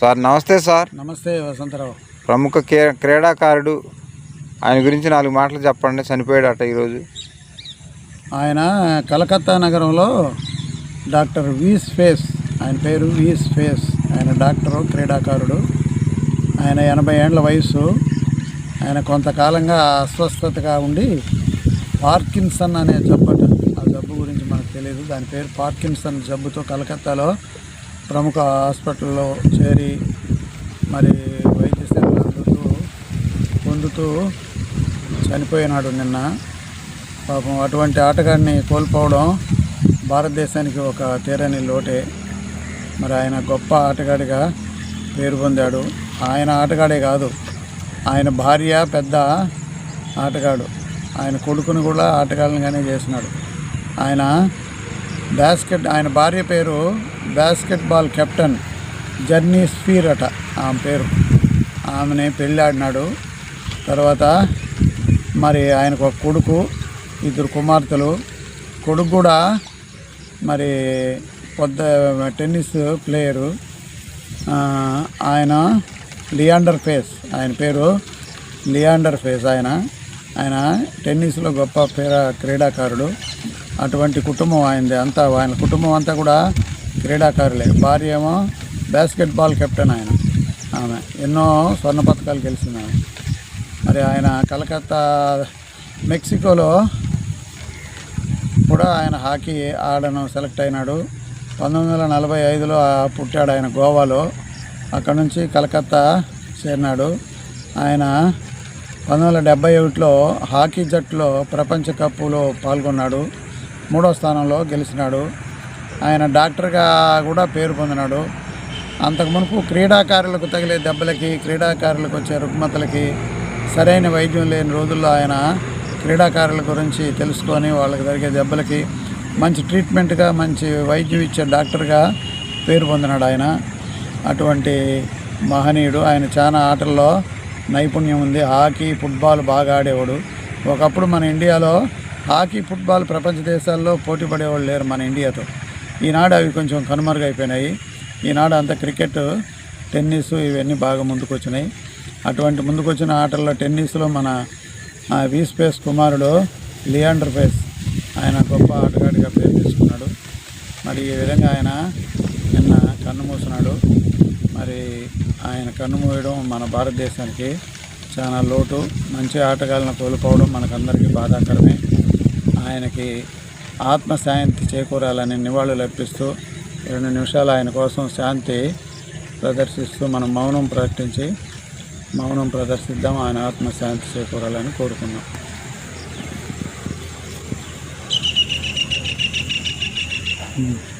Sir నమస్తే sir. నమస్తే వసంతరావు. ప్రముఖ కే- క్రీడాకారుడు. ఆయన గురించి నాలుగు మాటలు చెప్పండి చనిపోయాడట ఈరోజు. ఆయన కలకత్తా నగరంలో డాక్టర్ వీస్ ఫేస్ ఆయన పేరు వీస్ ఫేస్. ఆయన డాక్టరు క్రీడాకారుడు. ఆయన ఎనభై ఏండ్ల వయసు ఆయన కొంతకాలంగా అస్వస్థతగా ఉండి పార్కిన్సన్ అనే జబ్బట ఆ జబ్బు గురించి మనకు తెలియదు. దాని పేరు పార్కిన్సన్ జబ్బుతో కలకత్తాలో ప్రముఖ హాస్పిటల్లో చేరి మరి వైద్య సేవలు అందుతూ పొందుతూ చనిపోయినాడు నిన్న. పాపం అటువంటి ఆటగాడిని కోల్పోవడం భారతదేశానికి ఒక తీరని లోటే. మరి ఆయన గొప్ప ఆటగాడిగా పేరు పొందాడు. ఆయన ఆటగాడే కాదు ఆయన భార్య పెద్ద ఆటగాడు. ఆయన కొడుకుని కూడా ఆటగాళ్ళనిగానే చేసినాడు. ఆయన బాస్కెట్ ఆయన భార్య పేరు బాస్కెట్బాల్ కెప్టెన్ జర్నీ స్పీర్ అట ఆమె పేరు. ఆమెని పెళ్ళాడినాడు తర్వాత మరి ఆయనకు ఒక కొడుకు ఇద్దరు కుమార్తెలు. కొడుకు కూడా మరి పెద్ద టెన్నిస్ ప్లేయరు. ఆయన లియాండర్ ఫేస్ ఆయన పేరు లియాండర్ ఫేస్ ఆయన. ఆయన టెన్నిస్లో గొప్ప పేర క్రీడాకారుడు. అటువంటి కుటుంబం ఆయనది. అంతా ఆయన కుటుంబం అంతా కూడా క్రీడాకారులే. భార్య ఏమో బాస్కెట్బాల్ కెప్టెన్ ఆయన. ఆమె. ఎన్నో స్వర్ణ పథకాలు గెలిచింది ఆమె. మరి ఆయన కలకత్తా మెక్సికోలో కూడా ఆయన హాకీ ఆడను సెలెక్ట్ అయినాడు. పంతొమ్మిది వందల నలభై ఐదులో పుట్టాడు ఆయన గోవాలో. అక్కడ నుంచి కలకత్తా చేరినాడు. ఆయన పంతొమ్మిది వందల డెబ్బై ఒకటిలో హాకీ జట్టులో ప్రపంచ కప్పులో పాల్గొన్నాడు. మూడో స్థానంలో గెలిచినాడు. ఆయన డాక్టర్గా కూడా పేరు పొందినాడు. అంతకు మునుపు క్రీడాకారులకు తగిలే దెబ్బలకి క్రీడాకారులకు వచ్చే రుగ్మతలకి సరైన వైద్యం లేని రోజుల్లో ఆయన క్రీడాకారుల గురించి తెలుసుకొని వాళ్ళకి జరిగే దెబ్బలకి మంచి ట్రీట్మెంట్గా మంచి వైద్యం ఇచ్చే డాక్టర్గా పేరు పొందినాడు ఆయన. అటువంటి మహనీయుడు. ఆయన చాలా ఆటల్లో నైపుణ్యం ఉంది. హాకీ ఫుట్బాల్ బాగా ఆడేవాడు. ఒకప్పుడు మన ఇండియాలో హాకీ ఫుట్బాల్ ప్రపంచ దేశాల్లో పోటీ పడేవాళ్ళు లేరు మన ఇండియాతో. ఈనాడు అవి కొంచెం కనుమరుగైపోయినాయి. ఈనాడు అంత క్రికెట్ టెన్నిస్ ఇవన్నీ బాగా ముందుకు వచ్చినాయి అటువంటి ముందుకొచ్చిన ఆటల్లో టెన్నిస్లో మన వి స్పేస్ కుమారుడు లియాండర్ ఫేస్ ఆయన గొప్ప ఆటగాడిగా పేరు తీసుకున్నాడు. మరి ఈ విధంగా ఆయన నిన్న కన్ను మూసినాడు మరి ఆయన కన్ను మూయడం మన భారతదేశానికి చాలా లోటు. మంచి ఆటగాళ్ళను కోల్పోవడం మనకందరికీ బాధాకరమే. ఆయనకి ఆత్మశాంతి చేకూరాలని నివాళులు అర్పిస్తూ రెండు నిమిషాలు ఆయన కోసం శాంతి ప్రదర్శిస్తూ మనం మౌనం ప్రకటించి మౌనం ప్రదర్శిద్దాం. ఆయన ఆత్మశాంతి చేకూరాలని కోరుకున్నాం. ఉమ్.